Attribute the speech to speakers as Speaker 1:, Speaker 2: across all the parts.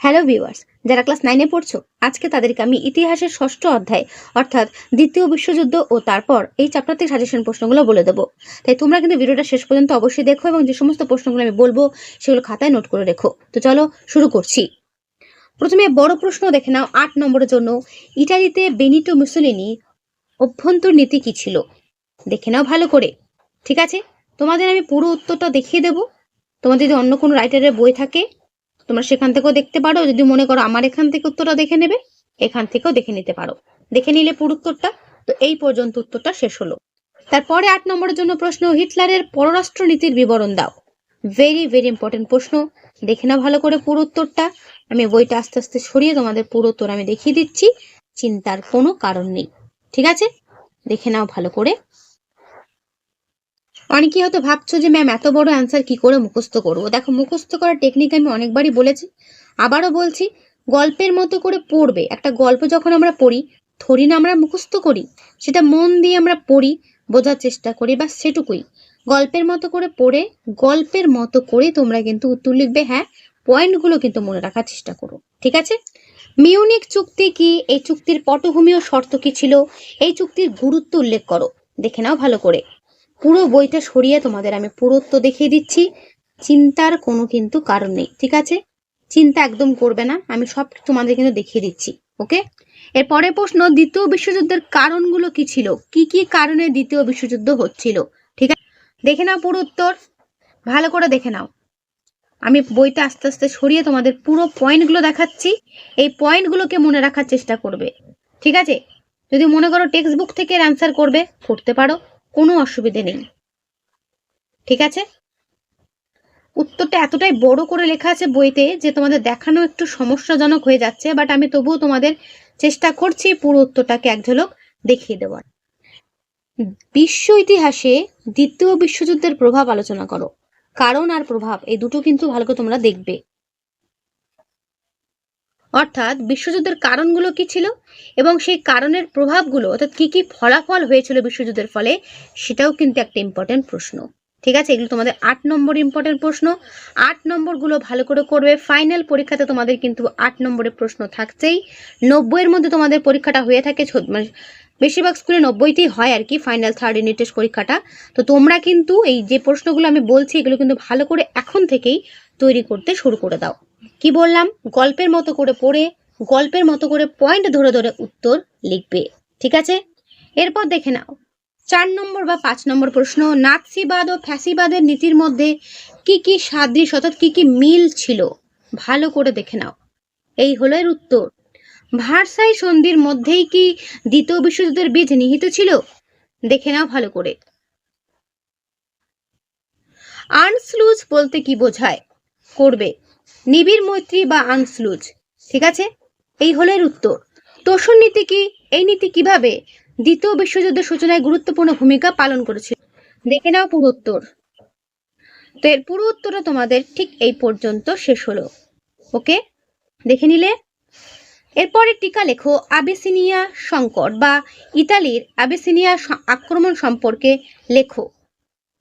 Speaker 1: Hello viewers যারা class নাইনে পড়ছো, আজকে তাদেরকে আমি ইতিহাসের ষষ্ঠ অধ্যায়, অর্থাৎ দ্বিতীয় বিশ্বযুদ্ধ ও তারপর এই চ্যাপ্টার থেকে সাজেশন প্রশ্নগুলো বলে দেবো। তাই তোমরা কিন্তু ভিডিওটা শেষ পর্যন্ত অবশ্যই দেখো এবং যে সমস্ত প্রশ্নগুলো আমি বলব, সেগুলো খাতায় নোট করে রেখো। তো চলো শুরু করছি। প্রথমে বড় প্রশ্ন দেখে নাও আট নম্বরের জন্য। ইটালিতে বেনিটো মুসোলিনি অভ্যন্তর নীতি কি ছিল? দেখে নাও ভালো করে। ঠিক আছে? তোমাদের আমি পুরো উত্তরটা দেখিয়ে দেবো। তোমাদের যদি অন্য কোনো রাইটারের বই থাকে তোমরা সেখান থেকেও দেখতে পারো। যদি মনে করো আমার এখান থেকে উত্তরটা দেখে নেবে, এখান থেকেও দেখে নিতে পারো। দেখে নিলে পুরো উত্তরটা। তো এই পর্যন্ত উত্তরটা শেষ হলো। তারপরে আট নম্বরের জন্য প্রশ্ন, হিটলারের পররাষ্ট্র নীতির বিবরণ দাও। ভেরি ভেরি ইম্পর্টেন্ট প্রশ্ন। দেখে নাও ভালো করে পুরো উত্তরটা। আমি বইটা আস্তে আস্তে সরিয়ে তোমাদের পুরো উত্তর আমি দেখিয়ে দিচ্ছি। চিন্তার কোনো কারণ নেই। ঠিক আছে? দেখে নাও ভালো করে। অনেকেই হয়তো ভাবছ যে, ম্যাম, এত বড় অ্যান্সার কি করে মুখস্থ করব? দেখো, মুখস্থ করার টেকনিক আমি অনেকবারই বলেছি। আবারও বলছি, গল্পের মতো করে পড়বে। একটা গল্প যখন আমরা পড়ি থরি না আমরা মুখস্থ করি, সেটা মন দিয়ে আমরা পড়ি, বোঝার চেষ্টা করি বা সেটুকুই। গল্পের মতো করে পড়ে, গল্পের মতো করে তোমরা কিন্তু উত্তর লিখবে হ্যাঁ পয়েন্টগুলো কিন্তু মনে রাখার চেষ্টা করো। ঠিক আছে? মিউনিক চুক্তি কি? এই চুক্তির পটভূমি ও শর্ত কি ছিল? এই চুক্তির গুরুত্ব উল্লেখ করো। দেখে নাও ভালো করে। পুরো বইটা সরিয়ে তোমাদের আমি পুরোত্ব দেখিয়ে দিচ্ছি। চিন্তার কোনো কিন্তু কারণ নেই, ঠিক আছে? চিন্তা একদম করবে না, আমি সব তোমাদের কিন্তু দেখিয়ে দিচ্ছি, ওকে? এর পরের প্রশ্ন, দ্বিতীয় বিশ্বযুদ্ধের কারণগুলো কি ছিল? কি কি কারণে দ্বিতীয় বিশ্বযুদ্ধ হচ্ছিল? ঠিক আছে? দেখে নাও পুরো উত্তর। ভালো করে দেখে নাও। আমি বইটা আস্তে আস্তে সরিয়ে তোমাদের পুরো পয়েন্টগুলো দেখাচ্ছি। এই পয়েন্টগুলোকে মনে রাখার চেষ্টা করবে, ঠিক আছে? যদি মনে করো টেক্সট বুক থেকে অ্যান্সার করবে, করতে পারো। কোনো অসুবিধে নেই। ঠিক আছে? উত্তরটা এতটাই বড় করে লেখা আছে বইতে যে তোমাদের দেখানো একটু সমস্যাজনক হয়ে যাচ্ছে বাট আমি তবুও তোমাদের চেষ্টা করছি পুরো উত্তরটাকে এক ঝলক দেখিয়ে দেওয়ার। বিশ্ব ইতিহাসে দ্বিতীয় বিশ্বযুদ্ধের প্রভাব আলোচনা করো। কারণ আর প্রভাব, এই দুটো কিন্তু ভালো করে তোমরা দেখবে। অর্থাৎ বিশ্বযুদ্ধের কারণগুলো কি ছিল এবং সেই কারণের প্রভাবগুলো, অর্থাৎ কি কি ফলাফল হয়েছিল বিশ্বযুদ্ধের ফলে, সেটাও কিন্তু একটা ইম্পর্টেন্ট প্রশ্ন। ঠিক আছে? এগুলো তোমাদের আট নম্বর ইম্পর্টেন্ট প্রশ্ন। আট নম্বরগুলো ভালো করে করবে। ফাইনাল পরীক্ষাতে তোমাদের কিন্তু আট নম্বরের প্রশ্ন থাকছেই। নব্বইয়ের মধ্যে তোমাদের পরীক্ষাটা হয়ে থাকে মানে বেশিরভাগ স্কুলে নব্বইতেই হয় আর কি ফাইনাল থার্ড ইউনিট টেস্ট পরীক্ষাটা। তো তোমরা কিন্তু এই যে প্রশ্নগুলো আমি বলছি, এগুলো কিন্তু ভালো করে এখন থেকেই তৈরি করতে শুরু করে দাও। কি বললাম? গল্পের মতো করে পড়ে, গল্পের মতো করে পয়েন্ট ধরে ধরে উত্তর লিখবে। ঠিক আছে? এরপর দেখে নাও। চার নম্বর বা পাঁচ নম্বর প্রশ্ন, নাৎসিবাদ ও ফ্যাসিবাদের নীতির মধ্যে কি কি সাদৃশ্য অর্থাৎ কি কি মিল ছিল? ভালো করে দেখে নাও। এই হলো এর উত্তর। ভারসাই সন্ধির মধ্যেই কি দ্বিতীয় বিশ্বযুদ্ধের বীজ নিহিত ছিল? দেখে নাও ভালো করে। আনস্লুজ বলতে কি বোঝায়? করবে। নিবিড় মৈত্রী বা আনস্লুজ, ঠিক আছে? এই হলো এর উত্তর। তোষণ নীতি কি? এই নীতি কীভাবে দ্বিতীয় বিশ্বযুদ্ধের সূচনায় গুরুত্বপূর্ণ ভূমিকা পালন করেছিল? দেখে নাও পুরো উত্তর। তো এর পুরো উত্তরটা তোমাদের ঠিক এই পর্যন্ত শেষ হলো। ওকে? দেখে নিলে? এরপরে টিকা লেখো আবেসিনিয়া সংকট বা ইতালির আবেসিনিয়া আক্রমণ সম্পর্কে লেখো।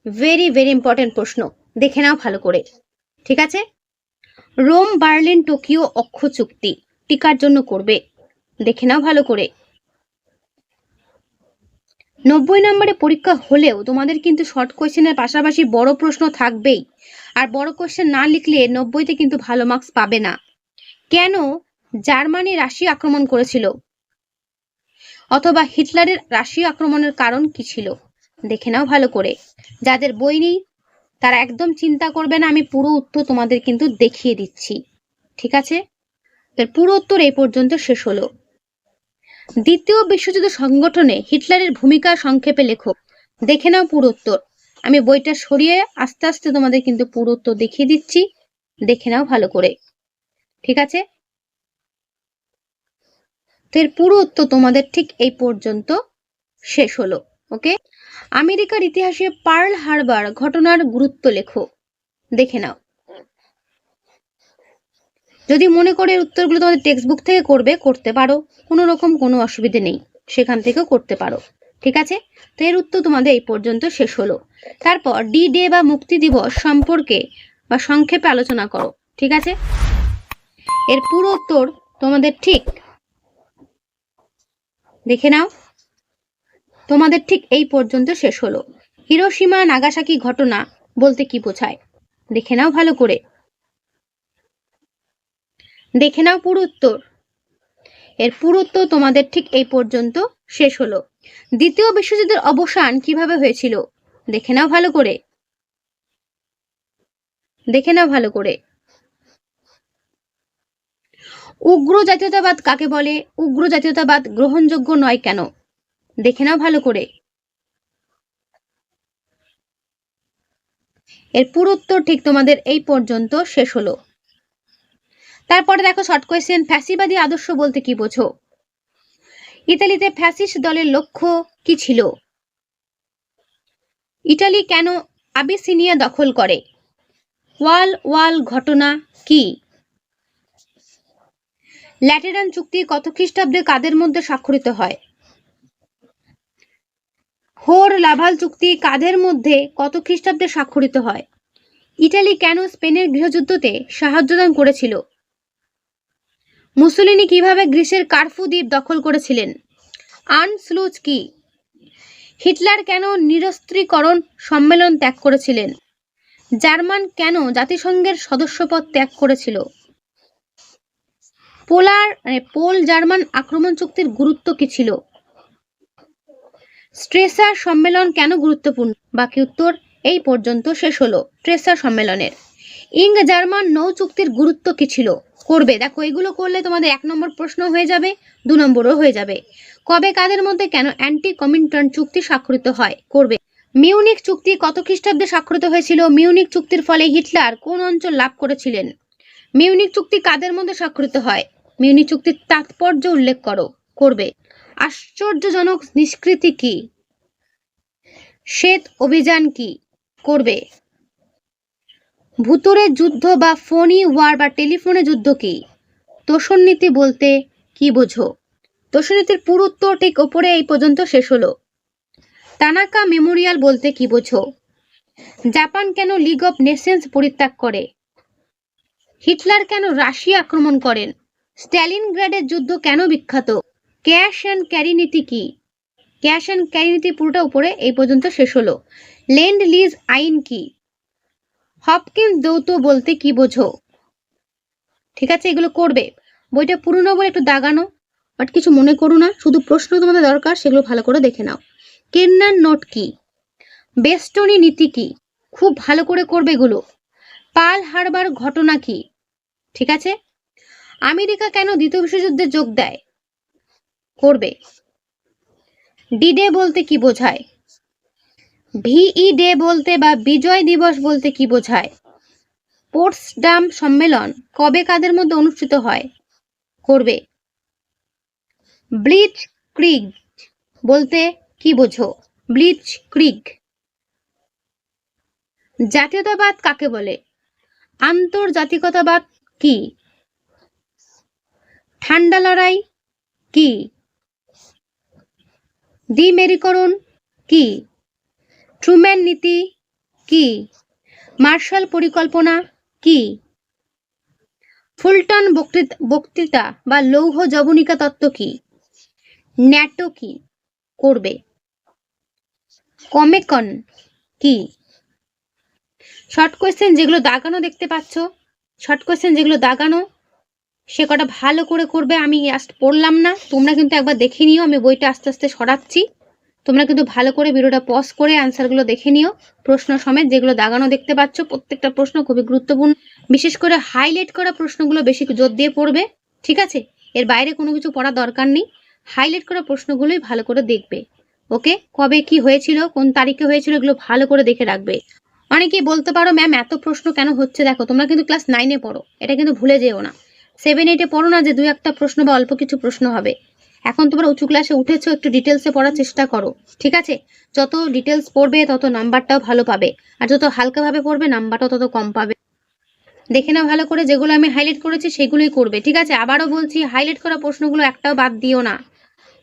Speaker 1: ভেরি ভেরি ইম্পর্টেন্ট প্রশ্ন। দেখে নাও ভালো করে। ঠিক আছে? রোম, বার্লিন, টোকিও অক্ষ চুক্তি। টিকার জন্য করবে। দেখে নাও ভালো করে। নব্বই নম্বরে পরীক্ষা হলেও তোমাদের কিন্তু শর্ট কোয়েশ্চেনের পাশাপাশি বড় প্রশ্ন থাকবেই। আর বড় কোয়েশ্চেন না লিখলে নব্বইতে কিন্তু ভালো মার্কস পাবে না। কেন জার্মানি রাশিয়া আক্রমণ করেছিল? অথবা হিটলারের রাশিয়া আক্রমণের কারণ কি ছিল? দেখে নাও ভালো করে। যাদের বই নেই তারা একদম চিন্তা করবে না, আমি পুরো উত্তর তোমাদের কিন্তু দেখিয়ে দিচ্ছি। ঠিক আছে? পুরো উত্তর এই পর্যন্ত শেষ হলো। দ্বিতীয় বিশ্বযুদ্ধ সংগঠনে হিটলারের ভূমিকা সংক্ষেপে লেখো দেখে নাও পুরো উত্তর। আমি বইটা সরিয়ে আস্তে আস্তে তোমাদের কিন্তু পুরো উত্তর দেখিয়ে দিচ্ছি। দেখে নাও ভালো করে। ঠিক আছে? তো এর পুরো উত্তর তোমাদের ঠিক এই পর্যন্ত শেষ হলো, ওকে? আমেরিকার ইতিহাসে পার্ল হারবার ঘটনার গুরুত্ব লেখো। দেখে নাও। যদি মনে করে উত্তরগুলো তোমাদের টেক্সট বুক থেকে করবে, করতে পারো। কোনো রকম কোনো অসুবিধে নেই। সেখান থেকেও করতে পারো। ঠিক আছে? তো এর উত্তর তোমাদের এই পর্যন্ত শেষ হলো। তারপর ডি ডে বা মুক্তি দিবস সম্পর্কে বা সংক্ষেপে আলোচনা করো। ঠিক আছে? এর পুরো উত্তর তোমাদের ঠিক। দেখে নাও। তোমাদের ঠিক এই পর্যন্ত শেষ হলো। হিরোসীমা নাগাসাকি ঘটনা বলতে কি বোঝায়? দেখে নাও ভালো করে। দেখে নাও পুরো উত্তর। এর পুরো উত্তর তোমাদের ঠিক এই পর্যন্ত শেষ হলো। দ্বিতীয় বিশ্বযুদ্ধের অবসান কীভাবে হয়েছিল? দেখে নাও ভালো করে। দেখে নাও ভালো করে। উগ্র জাতীয়তাবাদ কাকে বলে? উগ্র জাতীয়তাবাদ গ্রহণযোগ্য নয় কেন? দেখে নাও ভালো করে। এর পুরো উত্তর ঠিক তোমাদের এই পর্যন্ত শেষ হলো। তারপরে দেখো শর্ট কোয়েশ্চেন ফ্যাসিবাদী আদর্শ বলতে কি বোঝো? ইতালিতে ফ্যাসিস দলের লক্ষ্য কি ছিল? ইটালি কেন আবিসিনিয়া দখল করে? ওয়াল ওয়াল ঘটনা কি? ল্যাটেরান চুক্তি কত খ্রিস্টাব্দে কাদের মধ্যে স্বাক্ষরিত হয়? হোর লাভাল চুক্তি কাদের মধ্যে কত খ্রিস্টাব্দে স্বাক্ষরিত হয়? ইটালি কেন স্পেনের গৃহযুদ্ধতে সাহায্যদান করেছিল? মুসলিনি কীভাবে গ্রিসের কার্ফু দ্বীপ দখল করেছিলেন? আনস্লুজ কি? হিটলার কেন নিরস্ত্রীকরণ সম্মেলন ত্যাগ করেছিলেন? জার্মান কেন জাতিসংঘের সদস্যপদ ত্যাগ করেছিল? পোলার মানে পোল জার্মান আক্রমণ চুক্তির গুরুত্ব কি ছিল? স্ট্রেসার সম্মেলন কেন গুরুত্বপূর্ণ? বাকি উত্তর এই পর্যন্ত শেষ হলো ট্রেসার সম্মেলনের। ইং জার্মান নৌ চুক্তির গুরুত্ব কি ছিল? করবে। দেখো, এগুলো করলে তোমাদের এক নম্বর প্রশ্ন হয়ে যাবে, দু নম্বরও হয়ে যাবে। কবে কাদের মধ্যে কেন অ্যান্টি কমিন্টন চুক্তি স্বাক্ষরিত হয়? করবে। মিউনিক চুক্তি কত খ্রিস্টাব্দে স্বাক্ষরিত হয়েছিল? মিউনিক চুক্তির ফলে হিটলার কোন অঞ্চল লাভ করেছিলেন? মিউনিক চুক্তি কাদের মধ্যে স্বাক্ষরিত হয়? মিউনিক চুক্তির তাৎপর্য উল্লেখ করো। করবে। আশ্চর্যজনক নিষ্কৃতি কি? শ্বেত অভিযান কি করবে? ভুতুরে যুদ্ধ বা ফোনি ওয়ার বা টেলিফোনে যুদ্ধ কি? তোষণ নীতি বলতে কি বোঝো? তোষণ নীতির পুরো উত্তর ঠিক ওপরে এই পর্যন্ত শেষ হলো। তানাকা মেমোরিয়াল বলতে কি বোঝো? জাপান কেন লিগ অফ নেশনস পরিত্যাগ করে? হিটলার কেন রাশিয়া আক্রমণ করেন? স্ট্যালিনগ্রেডের যুদ্ধ কেন বিখ্যাত? ক্যাশ অ্যান্ড ক্যারি নীতি কি? ক্যাশ অ্যান্ড ক্যারি নীতি পুরোটা উপরে, এই পর্যন্ত শেষ হলো। লেন্ড লিজ আইন কি? হপকিন্স দৌত বলতে কি বোঝো? ঠিক আছে, এগুলো করবে। বইটা পুরনো বলে একটু দাগানো, বাট কিছু মনে করো না, শুধু প্রশ্ন তোমাদের দরকার, সেগুলো ভালো করে দেখে নাও। কেন্নার নোট কি? বেস্টনি নীতি কি? খুব ভালো করে করবে এগুলো। পাল হারবার ঘটনা কি? ঠিক আছে? আমেরিকা কেন দ্বিতীয় বিশ্বযুদ্ধে যোগ দেয়? করবে। ডিডে বলতে কি বোঝায়? ভিই ডে বলতে বা বিজয় দিবস বলতে কি বোঝায়? পোর্টসডাম সম্মেলন কবে কাদের মধ্যে অনুষ্ঠিত হয়? করবে। ব্লিচ ক্রিগ বলতে কি বোঝো? Blitzkrieg. জাতীয়তাবাদ কাকে বলে? আন্তর্জাতিকতাবাদ কি? ঠান্ডা লড়াই কি? দ্বিমেরীকরণ কি? ট্রুম্যান নীতি কি? মার্শাল পরিকল্পনা কি? ফুলটন বক্তৃতা বা লৌহ জবনিকা তত্ত্ব কি? ন্যাটো কি করবে? কমেকন কি? শর্ট কোয়েশ্চেন যেগুলো দাগানো দেখতে পাচ্ছ, শর্ট কোয়েশ্চেন যেগুলো দাগানো সে কটা ভালো করে করবে আমি জাস্ট পড়লাম না। তোমরা কিন্তু একবার দেখে নিও, আমি বইটা আস্তে আস্তে সরাচ্ছি। তোমরা কিন্তু ভালো করে ভিডিওটা পজ করে অ্যান্সারগুলো দেখে নিও। প্রশ্ন সমেত যেগুলো দাগানো দেখতে পাচ্ছ, প্রত্যেকটা প্রশ্ন খুবই গুরুত্বপূর্ণ। বিশেষ করে হাইলাইট করা প্রশ্নগুলো বেশি জোর দিয়ে পড়বে, ঠিক আছে? এর বাইরে কোনো কিছু পড়া দরকার নেই। হাইলাইট করা প্রশ্নগুলোই ভালো করে দেখবে। ওকে? কবে কি হয়েছিল, কোন তারিখে হয়েছিল, এগুলো ভালো করে দেখে রাখবে। অনেকেই বলতে পারো ম্যাম এত প্রশ্ন কেন হচ্ছে? দেখো, তোমরা কিন্তু ক্লাস নাইনে পড়ো। এটা কিন্তু ভুলে যেও না। সেভেন এইটে পড়ো না যে দু একটা প্রশ্ন বা অল্প কিছু প্রশ্ন হবে। এখন তোমরা উঁচু ক্লাসে উঠেছো, একটু ডিটেলসে পড়ার চেষ্টা করো, ঠিক আছে? যত ডিটেলস পড়বে, তত নাম্বারটাও ভালো পাবে। আর যত হালকাভাবে পড়বে নাম্বারটাও তত কম পাবে। দেখে নাও ভালো করে, যেগুলো আমি হাইলাইট করেছি, সেগুলোই করবে, ঠিক আছে? আবারও বলছি হাইলাইট করা প্রশ্নগুলো একটাও বাদ দিও না,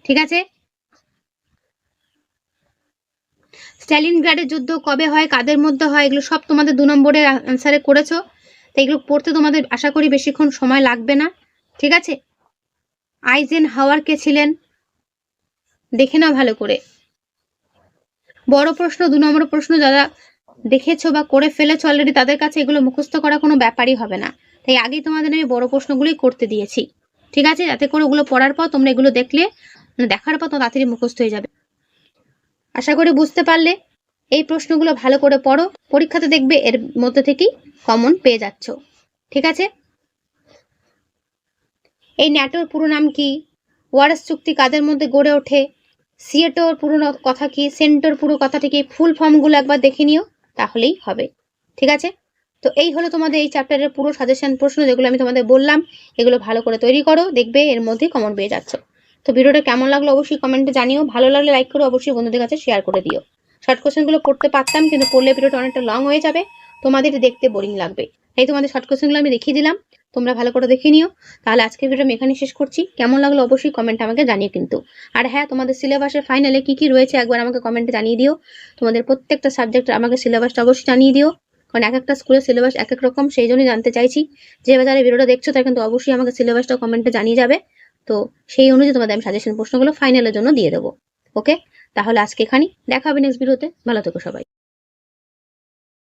Speaker 1: ঠিক আছে? স্ট্যালিনগ্রাডের যুদ্ধ কবে হয়, কাদের মধ্যে হয়, এগুলো সব তোমাদের দু নম্বরের অ্যান্সারে করেছ। তো এগুলো পড়তে তোমাদের আশা করি বেশিক্ষণ সময় লাগবে না। ঠিক আছে? আইজেন হাওয়ার কে ছিলেন? দেখে নাও ভালো করে। বড় প্রশ্ন, দু নম্বর প্রশ্ন যারা দেখেছ বা করে ফেলেছো অলরেডি তাদের কাছে এগুলো মুখস্থ করা কোনো ব্যাপারই হবে না। তাই আগেই তোমাদের আমি বড় প্রশ্নগুলোই করতে দিয়েছি। ঠিক আছে? যাতে করে ওগুলো পড়ার পর তোমরা এগুলো দেখলে মানে দেখার পর তো তাড়াতাড়ি মুখস্থ হয়ে যাবে। আশা করি বুঝতে পারলে। এই প্রশ্নগুলো ভালো করে পড়ো। পরীক্ষাতে দেখবে এর মধ্যে থেকেই কমন পেয়ে যাচ্ছ। ঠিক আছে? এই ন্যাটোর পুরো নাম কি? ওয়ারেস চুক্তি কাদের মধ্যে গড়ে ওঠে? সিয়েটোর পুরো কথা কি? সেন্টোর পুরো কথাটি কি? ফুল ফর্মগুলো একবার দেখে নিও, তাহলেই হবে। ঠিক আছে? তো এই হলো তোমাদের এই চ্যাপ্টারের পুরো সাজেশন প্রশ্ন যেগুলো আমি তোমাদের বললাম। এগুলো ভালো করে তৈরি করো, দেখবে এর মধ্যে কমন পেয়ে যাচ্ছ। তো ভিডিওটা কেমন লাগল অবশ্যই কমেন্টে জানিও। ভালো লাগলে লাইক করো, অবশ্যই বন্ধুদের কাছে শেয়ার করে দিও। শর্ট কোশ্চেনগুলো পড়তে পারতাম, কিন্তু পড়লে ভিডিওটা অনেকটা লং হয়ে যাবে। তোমাদের দেখতে বোরিং লাগবে। তাই তোমাদের শর্ট কোশ্চেনগুলো আমি দেখিয়ে দিলাম। তোমরা ভালো করে দেখে নিও। তাহলে আজকের ভিডিও আমি এখানে শেষ করছি। কেমন লাগল অবশ্যই কমেন্ট আমাকে জানিও কিন্তু। আর হ্যাঁ তোমাদের সিলেবাসের ফাইনালে কি কি রয়েছে একবার আমাকে কমেন্টে জানিয়ে দিও। তোমাদের প্রত্যেকটা সাবজেক্ট আমাকে সিলেবাসটা অবশ্যই জানিয়ে দিও। কারণ এক একটা স্কুলের সিলেবাস এক এক রকম, সেই জন্যই জানতে চাইছি। যে যারা ভিডিওটা দেখছ, তারা কিন্তু অবশ্যই আমাকে সিলেবাসটা কমেন্টে জানিয়ে যাবে। তো সেই অনুযায়ী তোমাদের আমি সাজেশন প্রশ্নগুলো ফাইনালের জন্য দিয়ে দেবো। ওকে তাহলে আজকে এখানেই। দেখা হবে নেক্সট ভিডিওতে ভালো থেকো সবাই।